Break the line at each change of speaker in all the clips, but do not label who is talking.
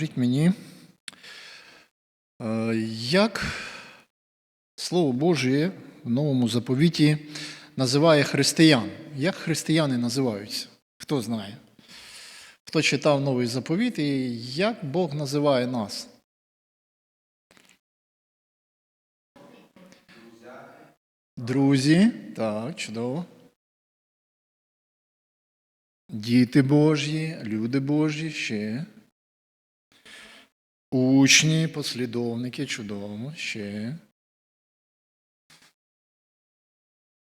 скажіть мені, е, як Слово Боже в новому заповіті називає християн? Як християни називаються? Хто знає? Хто читав новий заповіт і як Бог називає нас? Друзі, так, чудово. Діти Божі, люди Божі ще. Учні, послідовники, чудово, ще.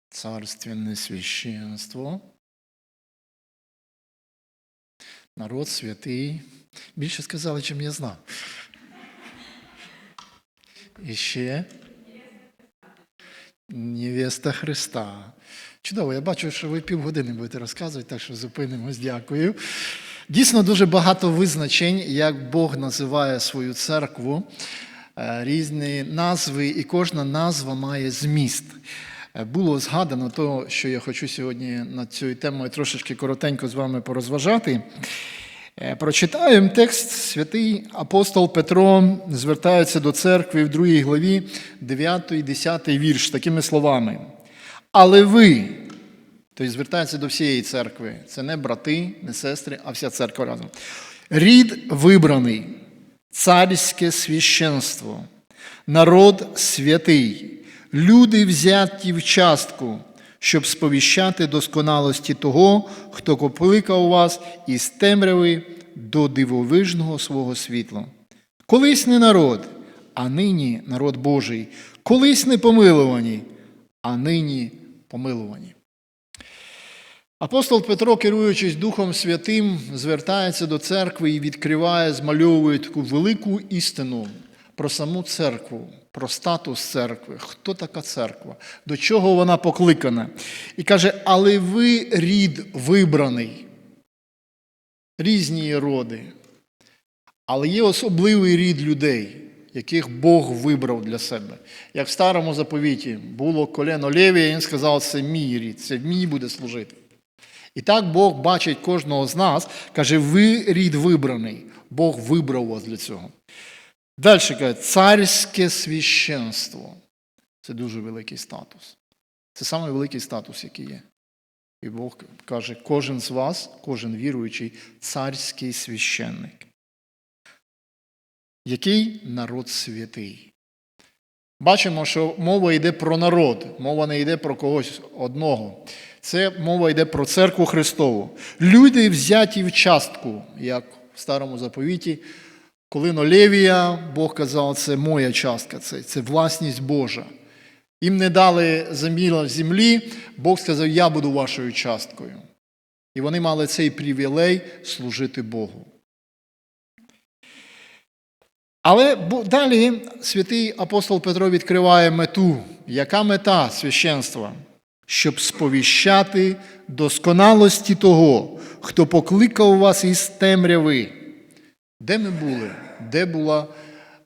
Царственне священство. Народ святий. Більше сказали, чим я знав. І ще. Невеста Христа. Чудово, я бачу, що ви півгодини будете розказувати, так що зупинимось, дякую. Дійсно, дуже багато визначень, як Бог називає свою церкву, Е, різні назви, і кожна назва має зміст. Е, Було згадано то, що я хочу сьогодні над цією темою трошечки коротенько з вами порозважати. Е, Прочитаємо текст святий апостол Петро звертається до церкви в 2 главі 9, 10 вірш такими словами. Але ви, тобто звертається до всієї церкви, це не брати, не сестри, а вся церква разом. Рід вибраний, царське священство, народ святий, люди взяті в частку, щоб сповіщати досконалості того, хто покликав вас із темряви до дивовижного свого світла. Колись не народ, а нині народ Божий, колись не помилувані, а нині помилувані. Апостол Петро, керуючись Духом Святим, звертається до церкви і відкриває, змальовує таку велику істину про саму церкву, про статус церкви, хто така церква, до чого вона покликана. І каже: але ви рід вибраний, різні роди, але є особливий рід людей, яких Бог вибрав для себе. Як в старому заповіті було колено Левія, він сказав, це мій рід, це мій буде служити. І так Бог бачить кожного з нас, каже, ви рід вибраний, Бог вибрав вас для цього. Далі каже, царське священство. Це дуже великий статус. Це самий великий статус, який є. І Бог каже, кожен з вас, кожен віруючий, царський священник. Який народ святий? Бачимо, що мова йде про народ, мова не йде про когось одного. Це мова йде про церкву Христову. Люди взяті в частку, як в старому заповіті, коли Левія, Бог казав, це моя частка, це, це власність Божа. Їм не дали землі землі, Бог сказав, я буду вашою часткою. І вони мали цей привілей служити Богу. Але далі святий апостол Петро відкриває мету. Яка мета священства? Щоб сповіщати досконалості того, хто покликав вас із темряви. Де ми були? Де було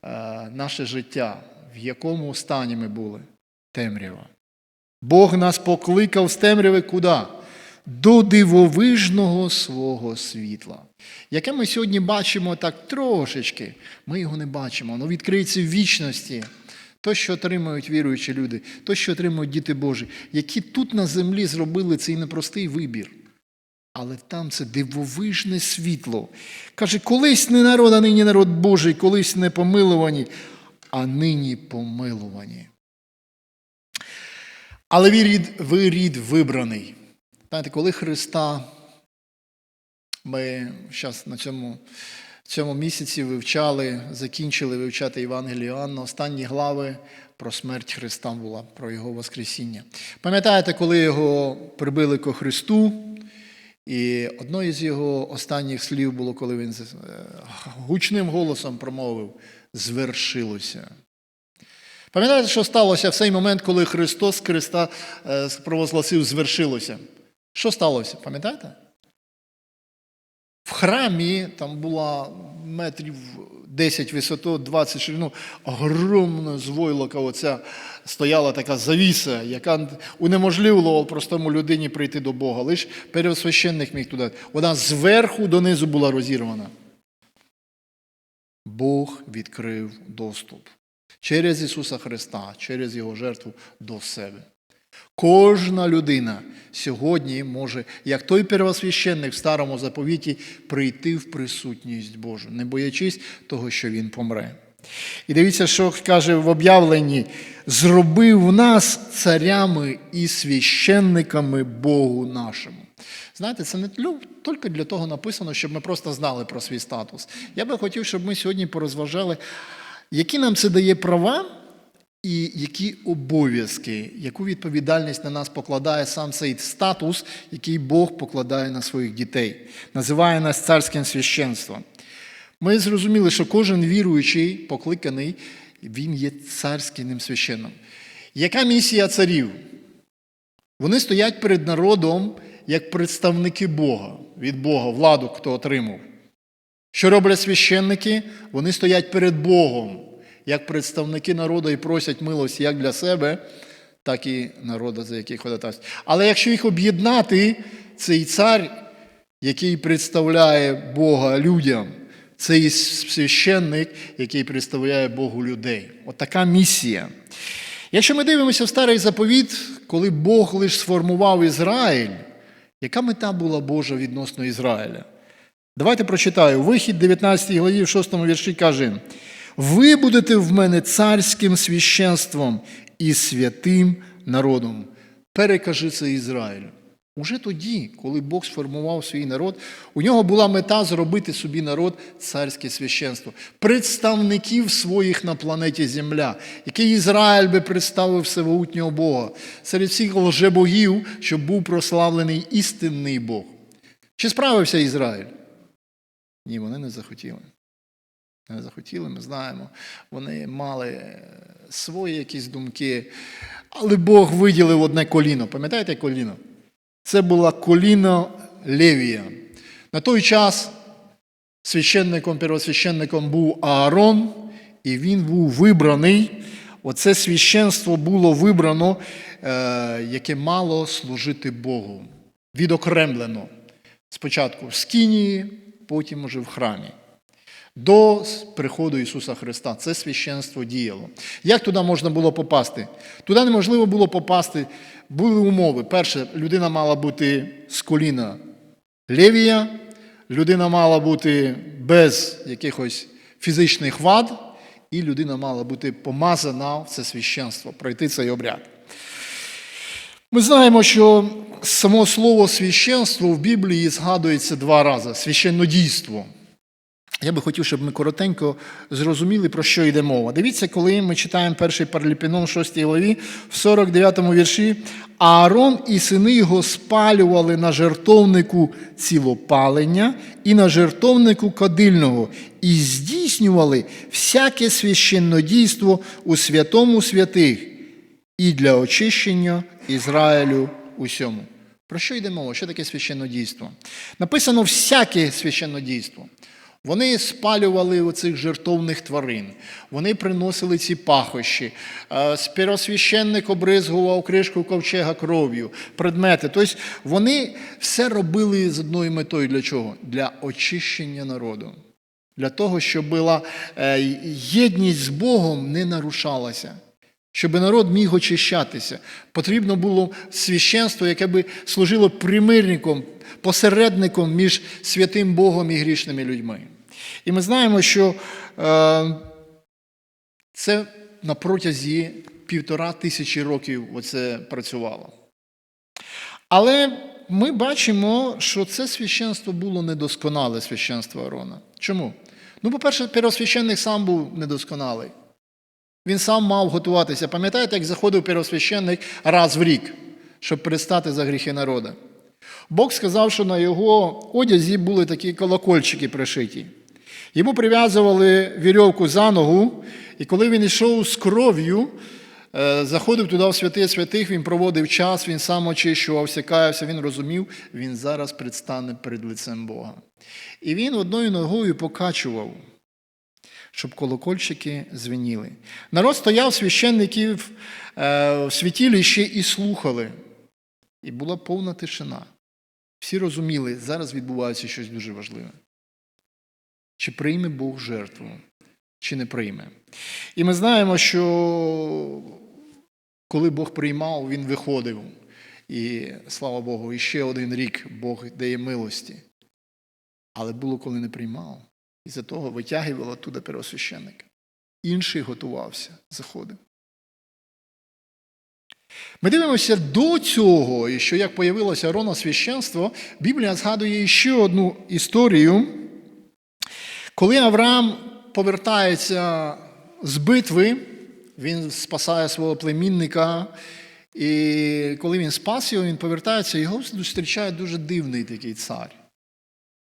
е, наше життя? В якому стані ми були? Темрява. Бог нас покликав з темряви куди? До дивовижного свого світла. Яке ми сьогодні бачимо так трошечки, ми його не бачимо, воно відкриється в вічності. То, що отримують віруючі люди, то, що отримують діти Божі, які тут на землі зробили цей непростий вибір. Але там це дивовижне світло. Каже, колись не народ, а нині народ Божий, колись не помилувані, а нині помилувані. Але ви рід, ви рід вибраний. Знаєте, коли Христа ми зараз на цьому цьому місяці вивчали, закінчили вивчати Євангелію Іоанна, останні глави про смерть Христа була, про Його Воскресіння. Пам'ятаєте, коли його прибили ко Христу, і одно із його останніх слів було, коли він гучним голосом промовив звершилося. Пам'ятаєте, що сталося в цей момент, коли Христос Христа провозгласив звершилося? Що сталося? Пам'ятаєте? В храмі там була метрів 10 висоту, 20 ширину, огромна з войлока оця стояла така завіса, яка унеможливила простому людині прийти до Бога. Лише первосвященник міг туди. Вона зверху донизу була розірвана. Бог відкрив доступ через Ісуса Христа, через Його жертву до себе. Кожна людина сьогодні може, як той первосвященник в старому заповіті, прийти в присутність Божу, не боячись того, що він помре. І дивіться, що каже в об'явленні: зробив нас царями і священниками Богу нашому. Знаєте, це не тільки для того написано, щоб ми просто знали про свій статус. Я би хотів, щоб ми сьогодні порозважали, які нам це дає права, і які обов'язки, яку відповідальність на нас покладає сам цей статус, який Бог покладає на своїх дітей, називає нас царським священством. Ми зрозуміли, що кожен віруючий, покликаний, він є царським священном. Яка місія царів? Вони стоять перед народом як представники Бога, від Бога, владу, хто отримав. Що роблять священники? Вони стоять перед Богом, як представники народу і просять милості як для себе, так і народу, за яких ходатайствують. Але якщо їх об'єднати, цей цар, який представляє Бога людям, цей священник, який представляє Богу людей. От місія. Якщо ми дивимося в старий заповіт, коли Бог лише сформував Ізраїль, яка мета була Божа відносно Ізраїля? Давайте прочитаю. Вихід 19 главі, в 6 вірші каже: Ви будете в мене царським священством і святим народом. Перекажи це Ізраїлю. Уже тоді, коли Бог сформував свій народ, у нього була мета зробити собі народ царське священство, представників своїх на планеті Земля, який Ізраїль би представив всемогутнього Бога, серед всіх лжебогів, щоб був прославлений істинний Бог. Чи справився Ізраїль? Ні, вони не захотіли. Не захотіли, ми знаємо. Вони мали е, свої якісь думки, але Бог виділив одне коліно. Пам'ятаєте коліно? Це було коліно Левія. На той час священником, первосвященником був Аарон, і він був вибраний. Оце священство було вибрано, е, яке мало служити Богу. Відокремлено. Спочатку в Скинії, потім уже в храмі. До приходу Ісуса Христа це священство діяло. Як туди можна було попасти? Туди неможливо було попасти. Були умови. Перше, людина мала бути з коліна Левія, людина мала бути без якихось фізичних вад, і людина мала бути помазана в це священство, пройти цей обряд. Ми знаємо, що само слово священство в Біблії згадується два рази священнодійство. Я би хотів, щоб ми коротенько зрозуміли, про що йде мова. Дивіться, коли ми читаємо перший Параліпінон, 6 главі, в 49 вірші, Аарон і сини його спалювали на жертовнику цілопалення і на жертовнику кадильного, і здійснювали всяке священнодійство у святому святих і для очищення Ізраїлю усьому. Про що йде мова? Що таке священнодійство? Написано всяке священнодійство. Вони спалювали оцих жертовних тварин, вони приносили ці пахощі, Е, спіросвященник обризгував кришку ковчега кров'ю, предмети. Тобто вони все робили з одною метою для чого? Для очищення народу. Для того, щоб була е, єдність з Богом не нарушалася. Щоб народ міг очищатися, потрібно було священство, яке би служило примирником, посередником між святим Богом і грішними людьми. І ми знаємо, що е, це на протязі півтора тисячі років оце працювало. Але ми бачимо, що це священство було недосконале священство Арона. Чому? Ну, по-перше, первосвященник сам був недосконалий. Він сам мав готуватися. Пам'ятаєте, як заходив первосвященник раз в рік, щоб пристати за гріхи народу? Бог сказав, що на його одязі були такі колокольчики пришиті. Йому прив'язували вірьовку за ногу, і коли він йшов з кров'ю, е, заходив туди в святий святих, він проводив час, він сам очищувався, каявся, він розумів, він зараз предстане перед лицем Бога. І він одною ногою покачував, щоб колокольчики звеніли. Народ стояв священників е, в святілищі і слухали. І була повна тишина. Всі розуміли, зараз відбувається щось дуже важливе. Чи прийме Бог жертву? чи не прийме. І ми знаємо, що коли Бог приймав, Він виходив. І слава Богу, і ще один рік Бог дає милості. Але було, коли не приймав. І за того витягував оттуда первосвященника. Інший готувався, заходив. Ми дивимося до цього, і що як появилося Арона священство, Біблія згадує ще одну історію, коли Авраам повертається з битви, він спасає свого племінника, і коли він спас його, він повертається, його зустрічає дуже дивний такий цар.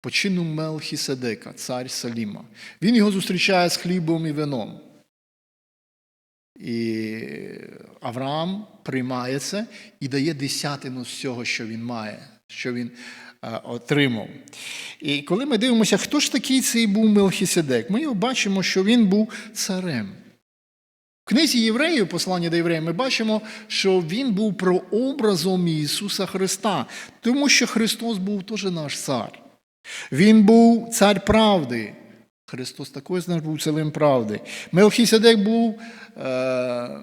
По чину Мелхіседека, цар Саліма. Він його зустрічає з хлібом і вином. І Авраам приймає це і дає десятину з цього, що він має, що він е, отримав. І коли ми дивимося, хто ж такий цей був Мелхіседек, ми бачимо, що він був царем. В книзі Євреїв, послання до євреїв, ми бачимо, що він був прообразом Ісуса Христа, тому що Христос був теж наш цар. Він був цар правди. Христос також наш був царем правди. Мелхіседек був е,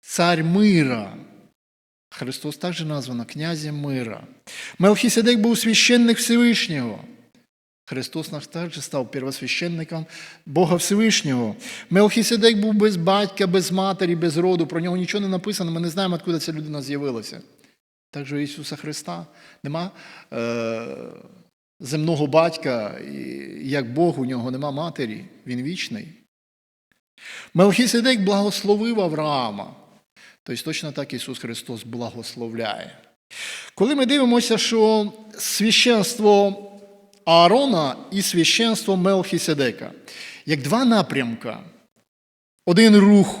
цар мира. Христос також названо князем мира. Мелхіседек був священник Всевишнього. Христос наш також став первосвященником Бога Всевишнього. Мелхіседек був без батька, без матері, без роду. Про нього нічого не написано. Ми не знаємо, откуда ця людина з'явилася. Так же Ісуса Христа нема е, земного батька, як Бог у нього нема матері, він вічний. Мелхіседек благословив Авраама. Тобто точно так Ісус Христос благословляє. Коли ми дивимося, що священство Аарона і священство Мелхіседека, як два напрямка, один рух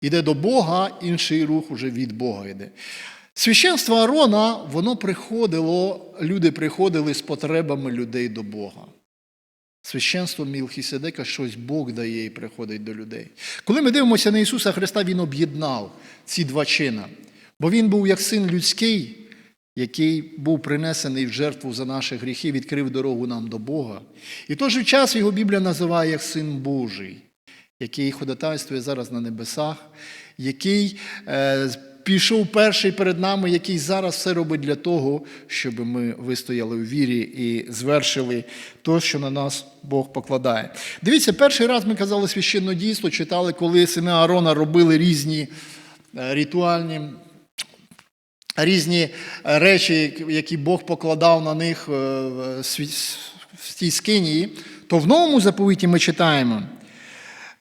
іде до Бога, інший рух уже від Бога йде. Священство Аарона, воно приходило, люди приходили з потребами людей до Бога. Священство Мілхіседека щось Бог дає і приходить до людей. Коли ми дивимося на Ісуса Христа, Він об'єднав ці два чина. Бо Він був як син людський, який був принесений в жертву за наші гріхи, відкрив дорогу нам до Бога. І в той же час його Біблія називає як син Божий, який ходатайствує зараз на небесах, який е, пішов перший перед нами, який зараз все робить для того, щоб ми вистояли у вірі і звершили те, що на нас Бог покладає. Дивіться, перший раз ми казали священне дійство, читали, коли сини Аарона робили різні е, ритуальні. Різні речі, які Бог покладав на них е, в тій скинії, то в новому заповіті ми читаємо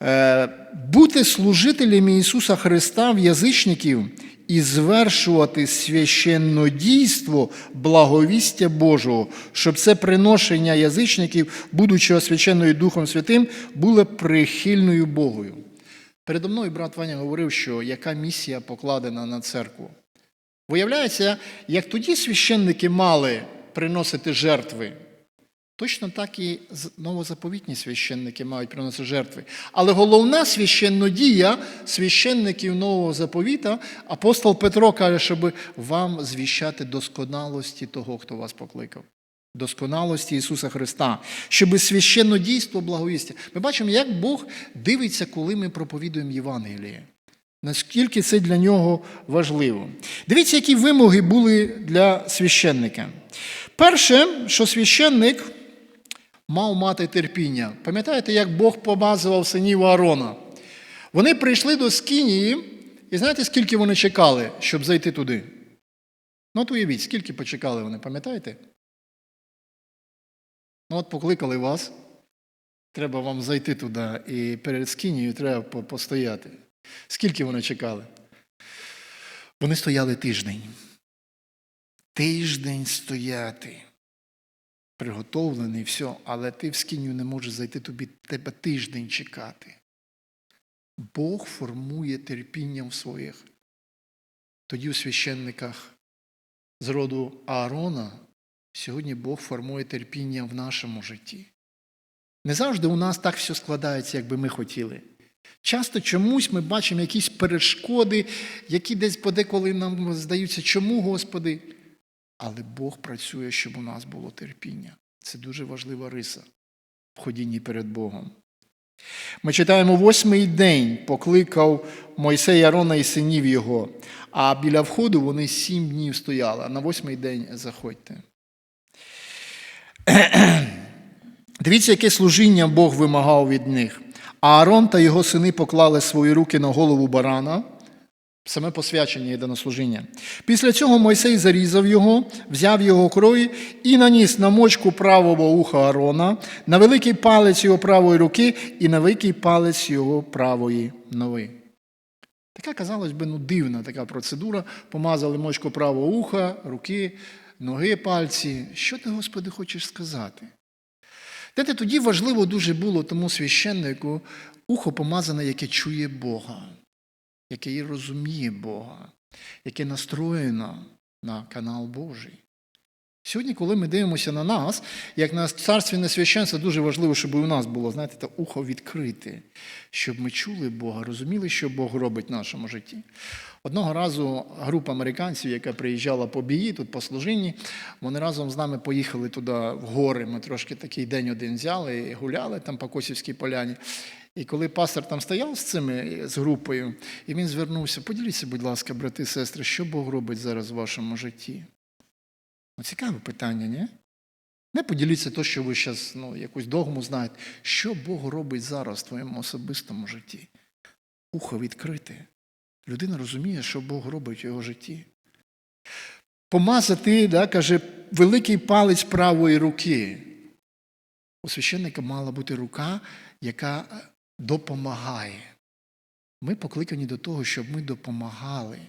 е, бути служителями Ісуса Христа в язичників і звершувати священнодійство благовістя Божого, щоб це приношення язичників, будучи освяченою Духом Святим, було прихильною Богою. Передо мною брат Ваня говорив, що яка місія покладена на церкву. Виявляється, як тоді священники мали приносити жертви, точно так і новозаповітні священники мають приносити жертви. Але головна священнодія священників нового заповіта, апостол Петро каже, щоб вам звіщати досконалості того, хто вас покликав. Досконалості Ісуса Христа, щоб священнодійство благовістя. Ми бачимо, як Бог дивиться, коли ми проповідуємо Євангеліє. Наскільки це для нього важливо. Дивіться, які вимоги були для священника. Перше, що священник мав мати терпіння. Пам'ятаєте, як Бог помазував синів Аарона? Вони прийшли до Скинії, і знаєте, скільки вони чекали, щоб зайти туди? Ну, от уявіть, скільки почекали вони, пам'ятаєте? Ну, от покликали вас. Треба вам зайти туди, і перед Скинією треба постояти. Скільки вони чекали? Вони стояли тиждень. Тиждень стояти. Приготовлений, все, але ти в скиню не можеш зайти, тобі тебе тиждень чекати. Бог формує терпінням своїх. Тоді у священниках з роду Аарона сьогодні Бог формує терпіння в нашому житті. Не завжди у нас так все складається, як би ми хотіли. Часто чомусь ми бачимо якісь перешкоди, які десь подеколи нам здаються, чому, Господи? Але Бог працює, щоб у нас було терпіння. Це дуже важлива риса в ходінні перед Богом. Ми читаємо восьмий день покликав Мойсей Арона і синів його, а біля входу вони сім днів стояли, на восьмий день заходьте. Дивіться, яке служіння Бог вимагав від них. А Аарон та його сини поклали свої руки на голову барана. Саме посвячення на. Після цього Мойсей зарізав його, взяв його крові і наніс на мочку правого уха Аарона, на великий палець його правої руки і на великий палець його правої ноги. Така, казалось би, ну, дивна така процедура. Помазали мочку правого уха, руки, ноги, пальці. Що ти, Господи, хочеш сказати? Знаєте, тоді важливо дуже було тому священнику ухо помазане, яке чує Бога, яке і розуміє Бога, яке настроєно на канал Божий. Сьогодні, коли ми дивимося на нас, як на царственне священство, дуже важливо, щоб у нас було, знаєте, те ухо відкрите, щоб ми чули Бога, розуміли, що Бог робить в нашому житті. Одного разу група американців, яка приїжджала по бії, тут по служінні, вони разом з нами поїхали туди в гори. Ми трошки такий день один взяли і гуляли там по Косівській поляні. І коли пастор там стояв з цими з групою, і він звернувся: поділіться, будь ласка, брати і сестри, що Бог робить зараз в вашому житті? Ну, Цікаве питання, ні? Не поділіться то, що ви зараз ну, якусь догму знаєте. Що Бог робить зараз в твоєму особистому житті? Ухо відкрите. Людина розуміє, що Бог робить в його житті. Помазати, да, каже, великий палець правої руки. У священника мала бути рука, яка допомагає. Ми покликані до того, щоб ми допомагали.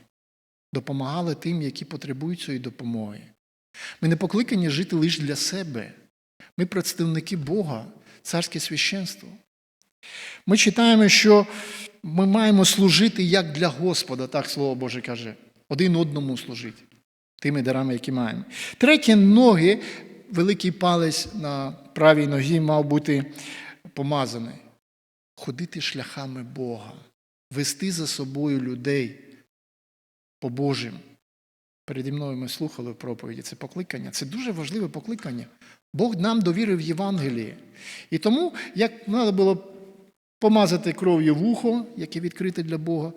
Допомагали тим, які потребують цієї допомоги. Ми не покликані жити лише для себе. Ми представники Бога, царське священство. Ми читаємо, що ми маємо служити як для Господа, так Слово Боже каже, один одному служити, тими дарами, які маємо. Третє, ноги, великий палець на правій ногі мав бути помазаний. Ходити шляхами Бога, вести за собою людей по Божим. Переді мною ми слухали в проповіді це покликання. Це дуже важливе покликання. Бог нам довірив Євангеліє. І тому, як треба було помазати кров'ю вухо, яке відкрите для Бога,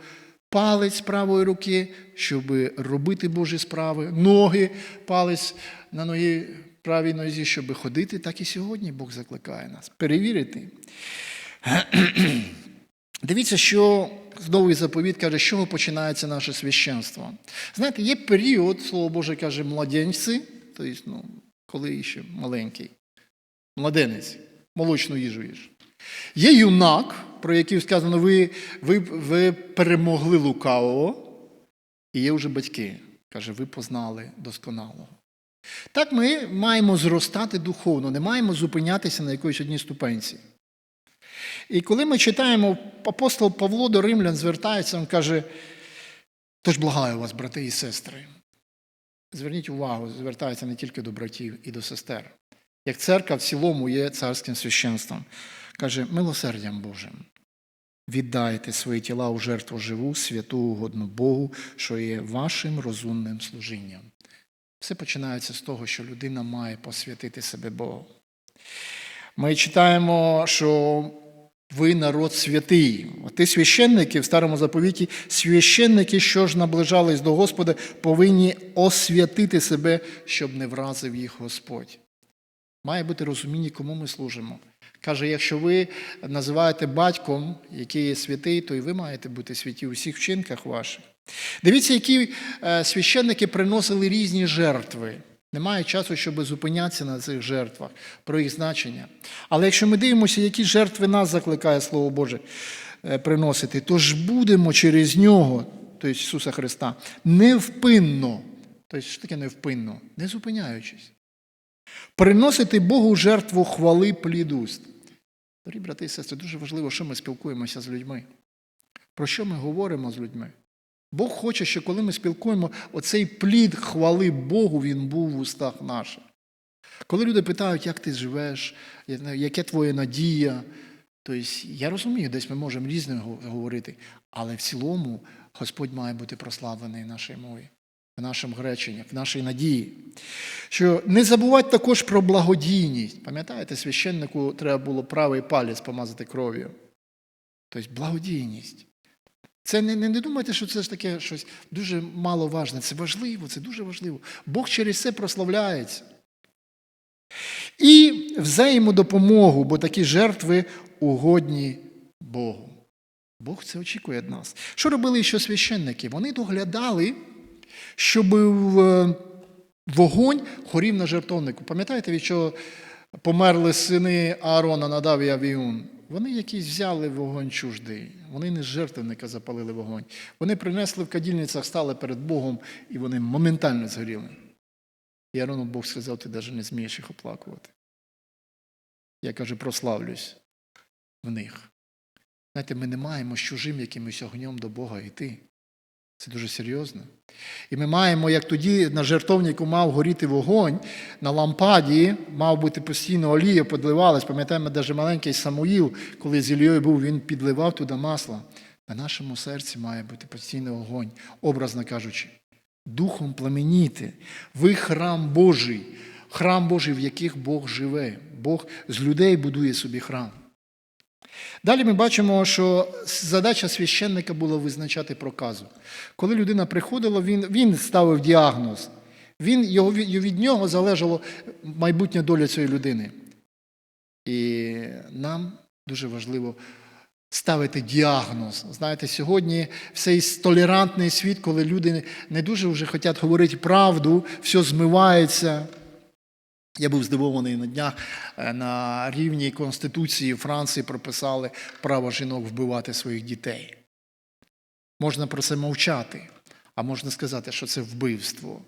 палець правої руки, щоб робити Божі справи, ноги, палець на ногі правій нозі, щоб ходити, так і сьогодні Бог закликає нас. Перевірити. Дивіться, що новий заповіт каже, з чого починається наше священство. Знаєте, є період, слово Боже каже, младенці, тобто, ну, коли ще маленький, младенець, молочну їжу їж. Є юнак, про який сказано, ви, ви, ви перемогли лукавого, і є вже батьки. Каже, ви познали досконалого. Так ми маємо зростати духовно, не маємо зупинятися на якоїсь одній ступенці. І коли ми читаємо, апостол Павло до римлян звертається, він каже, тож благаю вас, брати і сестри. Зверніть увагу, звертається не тільки до братів і до сестер. Як церква в цілому є царським священством. Каже, милосердям Божим. Віддайте свої тіла у жертву живу, святу, угодну Богу, що є вашим розумним служінням. Все починається з того, що людина має посвятити себе Богу. Ми читаємо, що ви народ святий. Ті священники в старому заповіті, священники, що ж наближались до Господа, повинні освятити себе, щоб не вразив їх Господь. Має бути розуміння, кому ми служимо. Каже, якщо ви називаєте батьком, який є святий, то і ви маєте бути святі у всіх вчинках ваших. Дивіться, які священники приносили різні жертви. Немає часу, щоб зупинятися на цих жертвах, про їх значення. Але якщо ми дивимося, які жертви нас закликає Слово Боже приносити, то ж будемо через нього, тобто Ісуса Христа, невпинно, тобто що таке невпинно, не зупиняючись, приносити Богу жертву хвали плід уст. Дорогі брати і сестри, дуже важливо, що ми спілкуємося з людьми. Про що ми говоримо з людьми? Бог хоче, що коли ми спілкуємо, оцей плід хвали Богу, він був в устах наших. Коли люди питають, як ти живеш, яке твоя надія, тобто я розумію, десь ми можемо різне говорити, але в цілому Господь має бути прославлений в нашій мові, в нашому греченні, в нашій надії. Що не забувати також про благодійність. Пам'ятаєте, священнику треба було правий палець помазати кров'ю. Тобто благодійність. Це не, не, не думайте, що це ж таке щось дуже маловажне. Це важливо, це дуже важливо. Бог через це прославляється. І взаємодопомогу, бо такі жертви угодні Богу. Бог це очікує від нас. Що робили ще священники? Вони доглядали, щоб вогонь хорів на жертовнику. Пам'ятаєте, від чого померли сини Аарона, Надав і Авіун? Вони якийсь взяли вогонь чуждий. Вони не з жертвенника запалили вогонь. Вони принесли в кадільницях, стали перед Богом, і вони моментально згоріли. І Арону Бог сказав, ти навіть не змієш їх оплакувати. Я кажу, прославлюсь в них. Знаєте, ми не маємо з чужим якимось огнем до Бога йти. Це дуже серйозно. І ми маємо, як тоді на жертовнику мав горіти вогонь, на лампаді мав бути постійно олія, подливалась. Пам'ятаємо, навіть маленький Самуїл, коли з Ілією був, він підливав туди масло. На нашому серці має бути постійний огонь, образно кажучи, духом пламеніти. Ви храм Божий, храм Божий, в яких Бог живе. Бог з людей будує собі храм. Далі ми бачимо, що задача священника була визначати проказу. Коли людина приходила, він, він ставив діагноз. Він, його, від нього залежала майбутня доля цієї людини. І нам дуже важливо ставити діагноз. Знаєте, сьогодні цей толерантний світ, коли люди не дуже вже хочуть говорити правду, все змивається. Я був здивований на днях е, на рівні Конституції Франції прописали право жінок вбивати своїх дітей. Можна про це мовчати, а можна сказати, що це вбивство.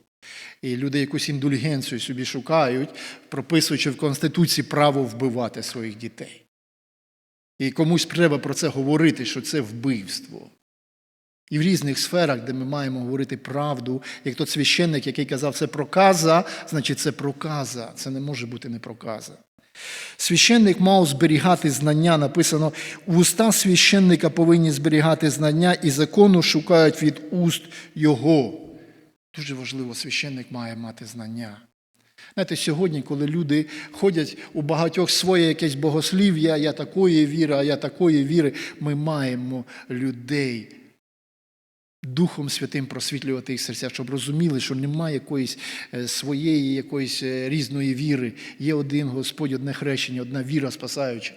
І люди якусь індульгенцію собі шукають, прописуючи в Конституції право вбивати своїх дітей. І комусь треба про це говорити, що це вбивство. І в різних сферах, де ми маємо говорити правду, як тот священник, який казав, це проказа, значить це проказа. Це не може бути не проказа. Священник мав зберігати знання, написано, уста священника повинні зберігати знання і закону шукають від уст його. Дуже важливо, священник має мати знання. Знаєте, сьогодні, коли люди ходять у багатьох своє якесь богослів'я, я такої віри, а я такої віри, ми маємо людей Духом Святим просвітлювати їх серця, щоб розуміли, що немає якоїсь е, своєї, якоїсь е, різної віри. Є один Господь, одне хрещення, одна віра спасаюча.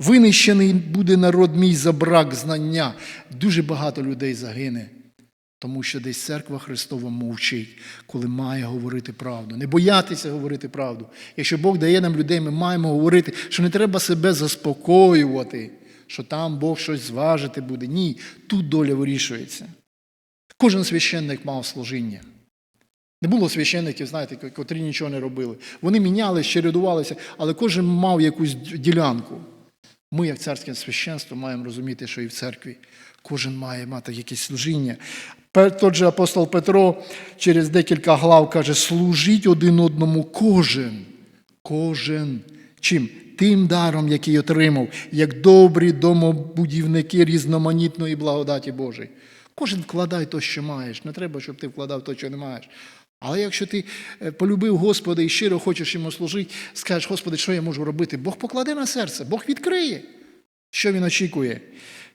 Винищений буде народ мій за брак знання. Дуже багато людей загине, тому що десь церква Христова мовчить, коли має говорити правду. Не боятися говорити правду. Якщо Бог дає нам людей, ми маємо говорити, що не треба себе заспокоювати що там Бог щось зважити буде. Ні, тут доля вирішується. Кожен священник мав служіння. Не було священників, знаєте, котрі нічого не робили. Вони мінялися, чередувалися, але кожен мав якусь ділянку. Ми, як царське священство, маємо розуміти, що і в церкві кожен має мати якесь служіння. Тот же апостол Петро через декілька глав каже: служіть один одному кожен. Кожен. Чим? Тим даром, який отримав, як добрі домобудівники різноманітної благодаті Божої. Кожен вкладай то, що маєш. Не треба, щоб ти вкладав то, що не маєш. Але якщо ти полюбив Господа і щиро хочеш йому служити, скажеш, Господи, що я можу робити? Бог покладе на серце, Бог відкриє, що він очікує.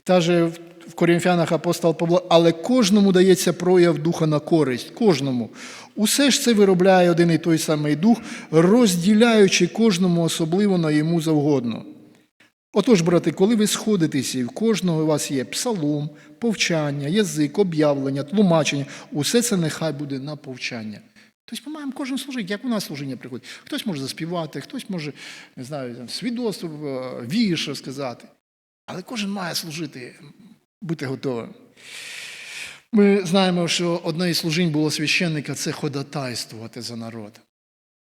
Та же в Корінфянах апостол Павло, але кожному дається прояв духа на користь. Кожному. Усе ж це виробляє один і той самий дух, розділяючи кожному особливо на йому завгодно. Отож, брати, коли ви сходитеся, і в кожного у вас є псалом, повчання, язик, об'явлення, тлумачення, усе це нехай буде на повчання. Тобто ми маємо кожен служити, як у нас служіння приходить. Хтось може заспівати, хтось може, не знаю, свідоцтво, вірш розказати. Але кожен має служити, бути готовим. Ми знаємо, що одне із служінь було священника це ходатайствувати за народ.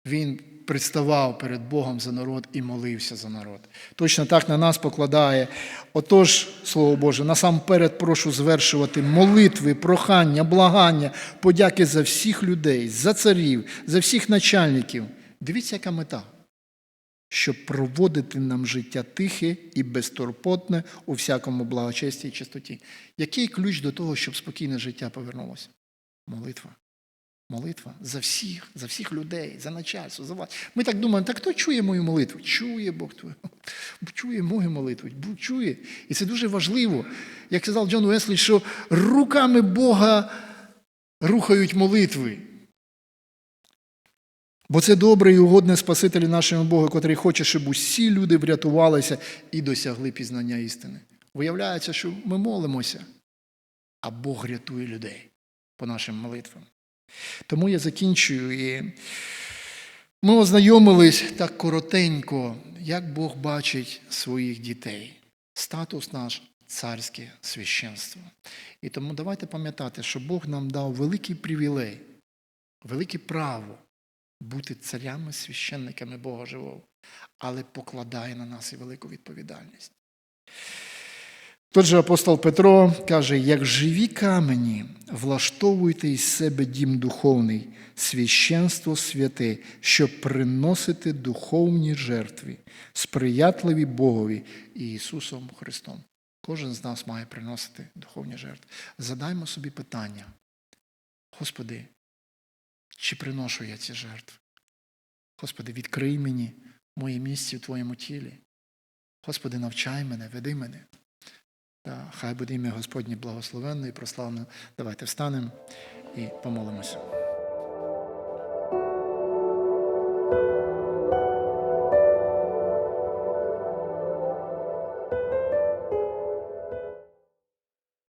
Він представав перед Богом за народ і молився за народ. Точно так на нас покладає. Отож, Слово Боже, насамперед прошу звершувати молитви, прохання, благання, подяки за всіх людей, за царів, за всіх начальників. Дивіться, яка мета щоб проводити нам життя тихе і безторпотне у всякому благочесті і чистоті. Який ключ до того, щоб спокійне життя повернулося? Молитва. Молитва за всіх, за всіх людей, за начальство, за вас. Ми так думаємо, так хто чує мою молитву? Чує Бог твою. Чує мою молитву, Бог чує. І це дуже важливо. Як сказав Джон Уеслі, що руками Бога рухають молитви. Бо це добре і угодне Спасителю нашому Богу, котрий хоче, щоб усі люди врятувалися і досягли пізнання істини. Виявляється, що ми молимося, а Бог рятує людей по нашим молитвам. Тому я закінчую. І ми ознайомились так коротенько, як Бог бачить своїх дітей. Статус наш царське священство. І тому давайте пам'ятати, що Бог нам дав великий привілей, велике право бути царями, священниками Бога живого, але покладає на нас і велику відповідальність. Тот же апостол Петро каже, як живі камені, влаштовуйте із себе дім духовний, священство святе, щоб приносити духовні жертви, сприятливі Богові і Ісусом Христом. Кожен з нас має приносити духовні жертви. Задаймо собі питання, Господи, чи приношу я ці жертви? Господи, відкрий мені моє місце в Твоєму тілі. Господи, навчай мене, веди мене. Та хай буде ім'я Господнє благословенне і прославне. Давайте встанемо і помолимося.